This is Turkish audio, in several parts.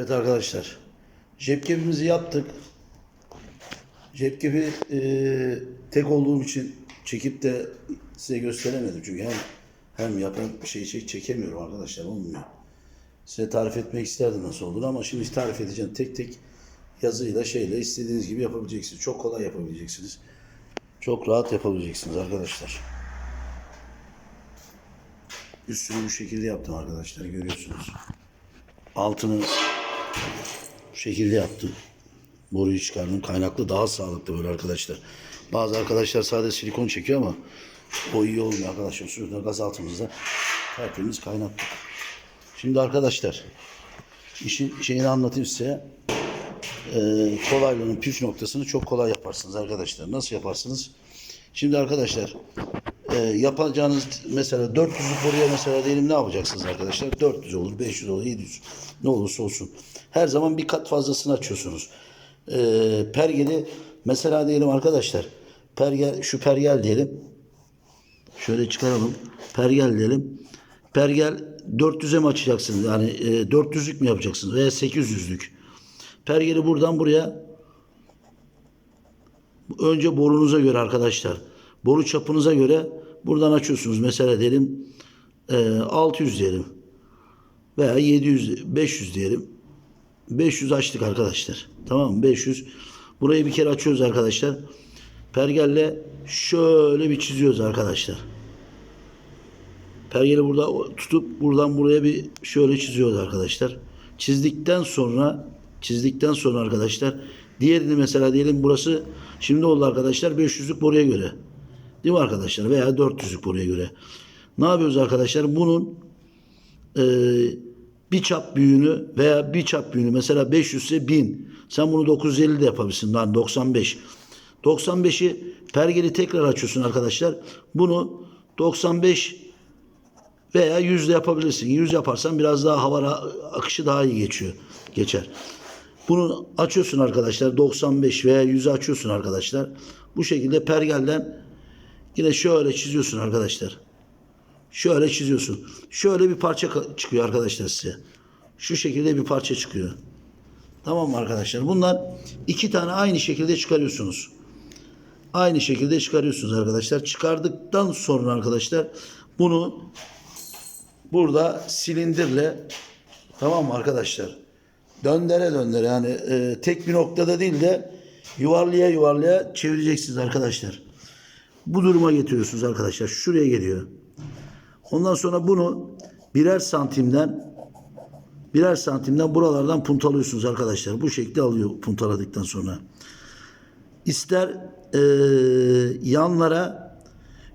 Evet arkadaşlar. Cep kepimizi yaptık. Cep kepi e, tek olduğum için çekip de size gösteremedim. Çünkü hem hem yapan bir şey çek, çekemiyorum arkadaşlar. Olmuyor. Size tarif etmek isterdim nasıl olur ama şimdi tarif edeceğim. Tek tek yazıyla şeyle istediğiniz gibi yapabileceksiniz. Çok kolay yapabileceksiniz. Çok rahat yapabileceksiniz arkadaşlar. Üstünü bu şekilde yaptım arkadaşlar. Görüyorsunuz. Altını bu şekilde yaptım. Boruyu çıkardım. Kaynaklı daha sağlıklı böyle arkadaşlar. Bazı arkadaşlar sadece silikon çekiyor ama o iyi olmuyor arkadaşlar. Şurada gaz altımızda tertemiz kaynattık. Şimdi arkadaşlar işin şeyini anlatayım size. Ee, kolaylığının püf noktasını çok kolay yaparsınız arkadaşlar. Nasıl yaparsınız? Şimdi arkadaşlar e, yapacağınız mesela 400'lük boruya mesela diyelim ne yapacaksınız arkadaşlar? 400 olur, 500 olur, 700 ne olursa olsun. Her zaman bir kat fazlasını açıyorsunuz. E, pergeli mesela diyelim arkadaşlar pergel şu pergel diyelim. Şöyle çıkaralım. Pergel diyelim. Pergel 400'e mi açacaksınız? Yani e, 400'lük mü yapacaksınız veya 800'lük? Pergeli buradan buraya önce borunuza göre arkadaşlar. Boru çapınıza göre buradan açıyorsunuz. Mesela diyelim e, 600 diyelim. Veya 700, 500 diyelim. 500 açtık arkadaşlar. Tamam mı? 500. Burayı bir kere açıyoruz arkadaşlar. Pergelle şöyle bir çiziyoruz arkadaşlar. Pergeli burada tutup buradan buraya bir şöyle çiziyoruz arkadaşlar. Çizdikten sonra çizdikten sonra arkadaşlar diğerini mesela diyelim burası şimdi oldu arkadaşlar 500'lük boruya göre. Değil mi arkadaşlar? Veya 400'lük boruya göre. Ne yapıyoruz arkadaşlar? Bunun e, bir çap büyüğünü veya bir çap büyüğünü mesela 500 ise 1000. Sen bunu 950 de yapabilirsin. Lan 95. 95'i pergeli tekrar açıyorsun arkadaşlar. Bunu 95 veya 100 de yapabilirsin. 100 yaparsan biraz daha hava akışı daha iyi geçiyor. Geçer. Bunu açıyorsun arkadaşlar. 95 veya 100'ü açıyorsun arkadaşlar. Bu şekilde pergelden yine şöyle çiziyorsun arkadaşlar. Şöyle çiziyorsun. Şöyle bir parça çıkıyor arkadaşlar size. Şu şekilde bir parça çıkıyor. Tamam mı arkadaşlar? Bunlar iki tane aynı şekilde çıkarıyorsunuz. Aynı şekilde çıkarıyorsunuz arkadaşlar. Çıkardıktan sonra arkadaşlar bunu burada silindirle tamam mı arkadaşlar? Döndere döndere yani e, tek bir noktada değil de yuvarlaya yuvarlaya çevireceksiniz arkadaşlar. Bu duruma getiriyorsunuz arkadaşlar. Şuraya geliyor. Ondan sonra bunu birer santimden birer santimden buralardan puntalıyorsunuz arkadaşlar. Bu şekilde alıyor puntaladıktan sonra. İster e, yanlara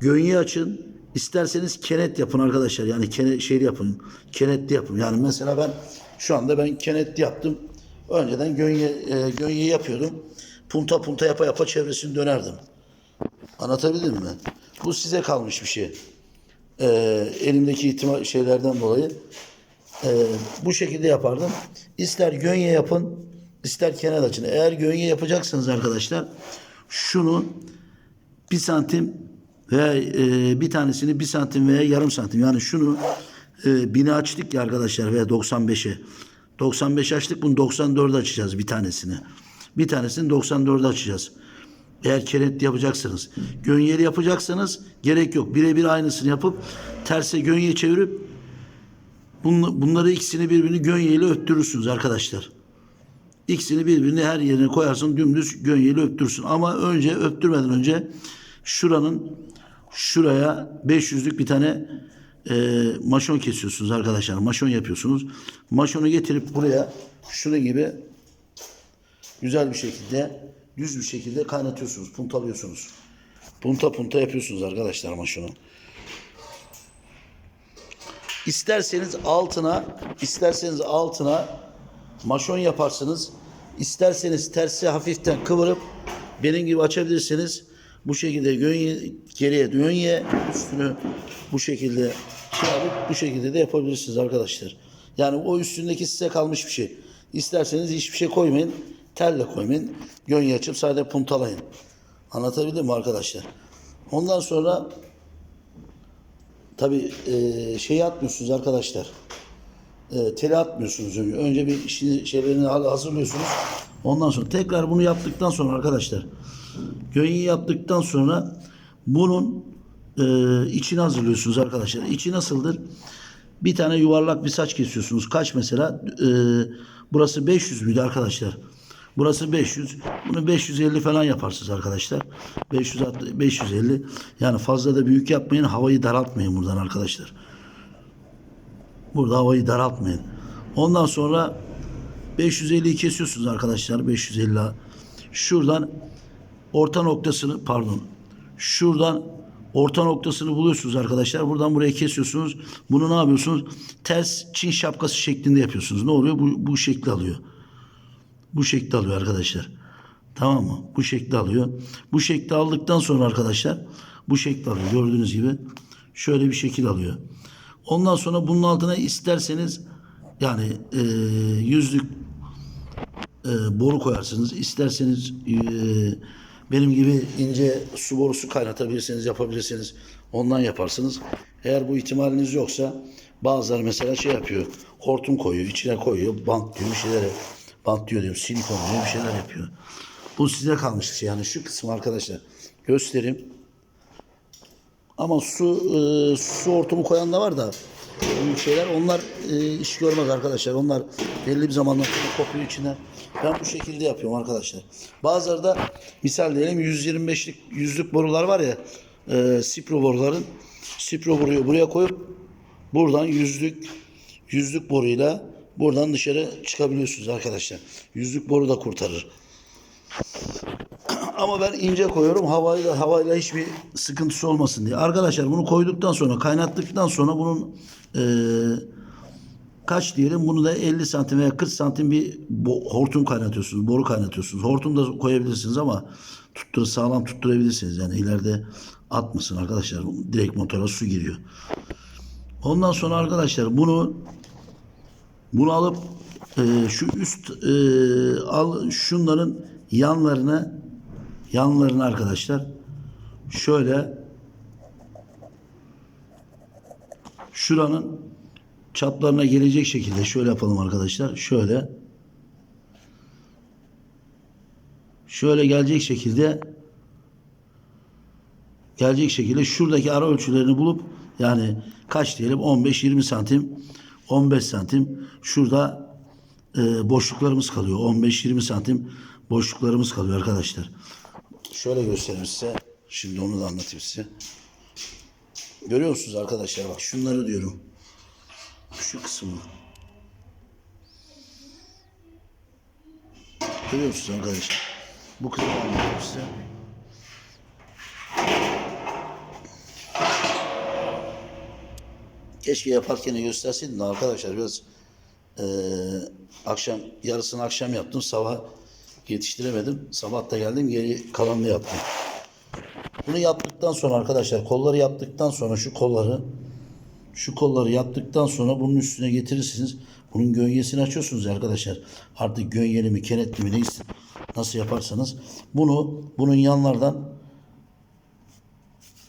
gönye açın, isterseniz kenet yapın arkadaşlar. Yani kene, şey yapın, kenetli yapın. Yani mesela ben şu anda ben kenetli yaptım. Önceden gönye, e, gönye yapıyordum. Punta punta yapa yapa çevresini dönerdim. Anlatabildim mi? Bu size kalmış bir şey. E, elimdeki ihtimal şeylerden dolayı e, bu şekilde yapardım. İster gönye yapın, ister kenar açın. Eğer gönye yapacaksınız arkadaşlar, şunu bir santim veya e, bir tanesini bir santim veya yarım santim. Yani şunu e, bini açtık ya arkadaşlar veya 95'e. 95 açtık bunu 94'e açacağız bir tanesini. Bir tanesini 94'e açacağız. Eğer kenetli yapacaksınız. Gönyeli yapacaksanız gerek yok. Birebir aynısını yapıp terse gönye çevirip Bun- Bunları ikisini birbirini gönyeyle öptürürsünüz arkadaşlar. İkisini birbirine her yerine koyarsın dümdüz gönyeyle öptürsün. Ama önce öptürmeden önce şuranın şuraya 500'lük bir tane e, maşon kesiyorsunuz arkadaşlar. Maşon yapıyorsunuz. Maşonu getirip buraya şunun gibi güzel bir şekilde düz bir şekilde kaynatıyorsunuz. Puntalıyorsunuz. Punta punta yapıyorsunuz arkadaşlar maşonu. İsterseniz altına, isterseniz altına maşon yaparsınız. İsterseniz tersi hafiften kıvırıp benim gibi açabilirsiniz. Bu şekilde gönye, geriye gönye üstünü bu şekilde şey yapıp bu şekilde de yapabilirsiniz arkadaşlar. Yani o üstündeki size kalmış bir şey. İsterseniz hiçbir şey koymayın. Telle koymayın. Gönye açıp sadece puntalayın. Anlatabildim mi arkadaşlar? Ondan sonra Tabi e, şeyi atmıyorsunuz arkadaşlar. e, teli atmıyorsunuz önce. Önce bir işini şeylerini ha- hazırlıyorsunuz. Ondan sonra tekrar bunu yaptıktan sonra arkadaşlar gönyeyi yaptıktan sonra bunun e, içini hazırlıyorsunuz arkadaşlar. İçi nasıldır? Bir tane yuvarlak bir saç kesiyorsunuz. Kaç mesela? E, burası 500 müydü arkadaşlar? Burası 500. Bunu 550 falan yaparsınız arkadaşlar. 500 550. Yani fazla da büyük yapmayın. Havayı daraltmayın buradan arkadaşlar. Burada havayı daraltmayın. Ondan sonra 550'yi kesiyorsunuz arkadaşlar. 550. Şuradan orta noktasını pardon. Şuradan orta noktasını buluyorsunuz arkadaşlar. Buradan buraya kesiyorsunuz. Bunu ne yapıyorsunuz? Ters Çin şapkası şeklinde yapıyorsunuz. Ne oluyor? Bu, bu şekli alıyor. Bu şekli alıyor arkadaşlar. Tamam mı? Bu şekli alıyor. Bu şekli aldıktan sonra arkadaşlar bu şekli alıyor. Gördüğünüz gibi şöyle bir şekil alıyor. Ondan sonra bunun altına isterseniz yani e, yüzlük e, boru koyarsınız. İsterseniz e, benim gibi ince su borusu kaynatabilirsiniz, yapabilirsiniz. Ondan yaparsınız. Eğer bu ihtimaliniz yoksa bazıları mesela şey yapıyor. Hortum koyuyor, içine koyuyor, bant diyor bir şeyler. Bant diyor silikon diyor bir şeyler yapıyor. Bu size kalmış. Yani şu kısmı arkadaşlar göstereyim. Ama su e, su hortumu koyan da var da büyük şeyler. Onlar e, iş görmez arkadaşlar. Onlar belli bir zamandan kopuyor içine. Ben bu şekilde yapıyorum arkadaşlar. Bazıları da misal diyelim 125'lik yüzlük borular var ya e, Sipro boruların Sipro boruyu buraya koyup buradan yüzlük yüzlük boruyla buradan dışarı çıkabiliyorsunuz arkadaşlar. Yüzlük boru da kurtarır. Ama ben ince koyuyorum havayla havayla hiçbir sıkıntısı olmasın diye. Arkadaşlar bunu koyduktan sonra kaynattıktan sonra bunun e, kaç diyelim bunu da 50 santim veya 40 santim bir hortum kaynatıyorsunuz. Boru kaynatıyorsunuz. Hortum da koyabilirsiniz ama tuttur sağlam tutturabilirsiniz. Yani ileride atmasın arkadaşlar. Direkt motora su giriyor. Ondan sonra arkadaşlar bunu bunu alıp e, şu üst e, al şunların yanlarına yanlarına arkadaşlar şöyle şuranın çaplarına gelecek şekilde şöyle yapalım arkadaşlar. Şöyle şöyle gelecek şekilde gelecek şekilde şuradaki ara ölçülerini bulup yani kaç diyelim 15-20 santim 15 santim şurada e, boşluklarımız kalıyor. 15-20 santim boşluklarımız kalıyor arkadaşlar. Şöyle göstereyim size. Şimdi onu da anlatayım size. Görüyor musunuz arkadaşlar? Bak şunları diyorum. Şu kısmı. Görüyor musunuz arkadaşlar? Bu kısmı anlatıyorum size. Keşke yaparken de arkadaşlar biraz eee, akşam yarısını akşam yaptım sabah yetiştiremedim. Sabah da geldim geri kalanını yaptım. Bunu yaptıktan sonra arkadaşlar kolları yaptıktan sonra şu kolları şu kolları yaptıktan sonra bunun üstüne getirirsiniz. Bunun gönyesini açıyorsunuz arkadaşlar. Artık gönyeli mi kenetli mi neyse nasıl yaparsanız bunu bunun yanlardan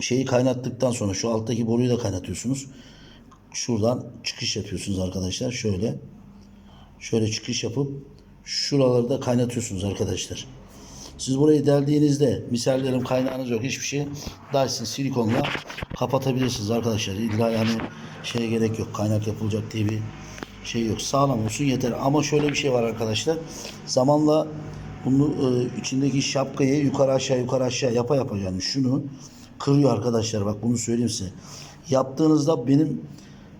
şeyi kaynattıktan sonra şu alttaki boruyu da kaynatıyorsunuz. Şuradan çıkış yapıyorsunuz arkadaşlar. Şöyle. Şöyle çıkış yapıp şuraları da kaynatıyorsunuz arkadaşlar. Siz burayı deldiğinizde misal diyelim kaynağınız yok hiçbir şey. Dyson silikonla kapatabilirsiniz arkadaşlar. İlla yani şeye gerek yok. Kaynak yapılacak diye bir şey yok. Sağlam olsun yeter. Ama şöyle bir şey var arkadaşlar. Zamanla bunu e, içindeki şapkayı yukarı aşağı yukarı aşağı yapa yapa yani şunu kırıyor arkadaşlar. Bak bunu söyleyeyim size. Yaptığınızda benim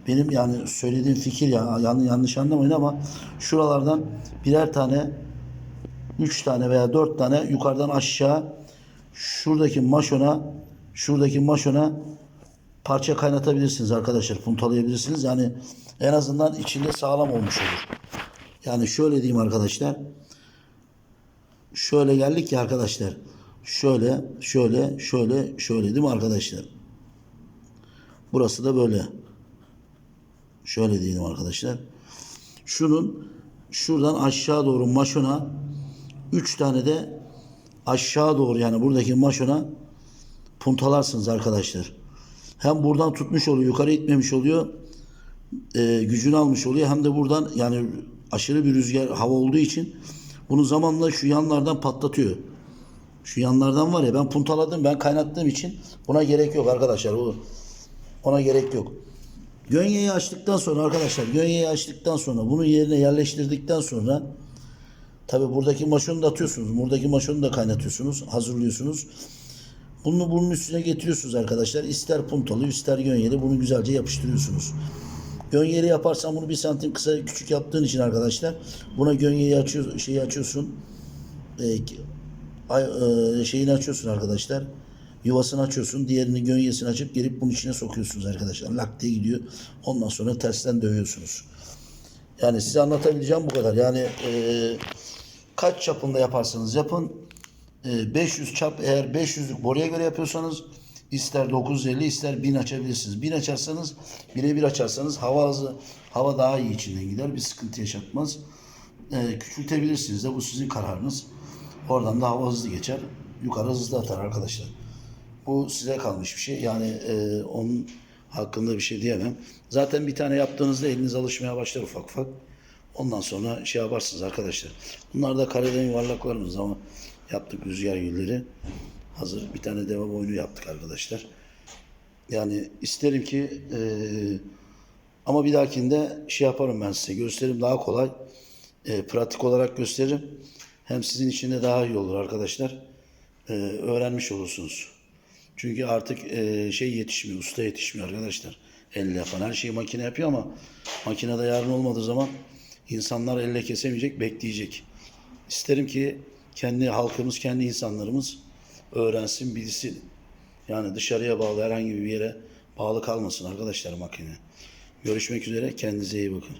benim yani söylediğim fikir ya yani yanlış anlamayın ama şuralardan birer tane 3 tane veya 4 tane yukarıdan aşağı şuradaki maşona şuradaki maşona parça kaynatabilirsiniz arkadaşlar. Puntalayabilirsiniz. Yani en azından içinde sağlam olmuş olur. Yani şöyle diyeyim arkadaşlar. Şöyle geldik ya arkadaşlar. Şöyle, şöyle, şöyle, şöyle değil mi arkadaşlar? Burası da böyle. Şöyle diyelim arkadaşlar. Şunun şuradan aşağı doğru maşona 3 tane de aşağı doğru yani buradaki maşona puntalarsınız arkadaşlar. Hem buradan tutmuş oluyor, yukarı itmemiş oluyor. e, gücünü almış oluyor. Hem de buradan yani aşırı bir rüzgar hava olduğu için bunu zamanla şu yanlardan patlatıyor. Şu yanlardan var ya ben puntaladım ben kaynattığım için buna gerek yok arkadaşlar. Ona gerek yok. Gönyeyi açtıktan sonra arkadaşlar gönyeyi açtıktan sonra bunu yerine yerleştirdikten sonra tabi buradaki maşonu da atıyorsunuz. Buradaki maşonu da kaynatıyorsunuz. Hazırlıyorsunuz. Bunu bunun üstüne getiriyorsunuz arkadaşlar. İster puntalı ister gönyeli bunu güzelce yapıştırıyorsunuz. Gönyeli yaparsan bunu bir santim kısa küçük yaptığın için arkadaşlar buna gönyeyi açıyor, şeyi açıyorsun. Ee, ay, e, şeyini açıyorsun arkadaşlar. Yuvasını açıyorsun. Diğerini gönyesini açıp gelip bunun içine sokuyorsunuz arkadaşlar. Lak diye gidiyor. Ondan sonra tersten dövüyorsunuz. Yani size anlatabileceğim bu kadar. Yani e, kaç çapında yaparsanız yapın. E, 500 çap eğer 500'lük boruya göre yapıyorsanız ister 950 ister 1000 açabilirsiniz. 1000 açarsanız birebir açarsanız hava hızı hava daha iyi içinden gider. Bir sıkıntı yaşatmaz. E, küçültebilirsiniz de bu sizin kararınız. Oradan da hava hızlı geçer. Yukarı hızlı atar arkadaşlar. Bu size kalmış bir şey. Yani e, onun hakkında bir şey diyemem. Zaten bir tane yaptığınızda eliniz alışmaya başlar ufak ufak. Ondan sonra şey yaparsınız arkadaşlar. Bunlar da kareden yuvarlaklarımız ama yaptık rüzgar gülleri. Hazır bir tane deve boynu yaptık arkadaşlar. Yani isterim ki e, ama bir dahakinde şey yaparım ben size. Gösterim daha kolay. E, pratik olarak gösteririm. Hem sizin için de daha iyi olur arkadaşlar. E, öğrenmiş olursunuz. Çünkü artık e, şey yetişmiyor, usta yetişmiyor arkadaşlar. Elle yapan her şeyi makine yapıyor ama makinede yarın olmadığı zaman insanlar elle kesemeyecek, bekleyecek. İsterim ki kendi halkımız, kendi insanlarımız öğrensin, bilsin. Yani dışarıya bağlı herhangi bir yere bağlı kalmasın arkadaşlar makine. Görüşmek üzere, kendinize iyi bakın.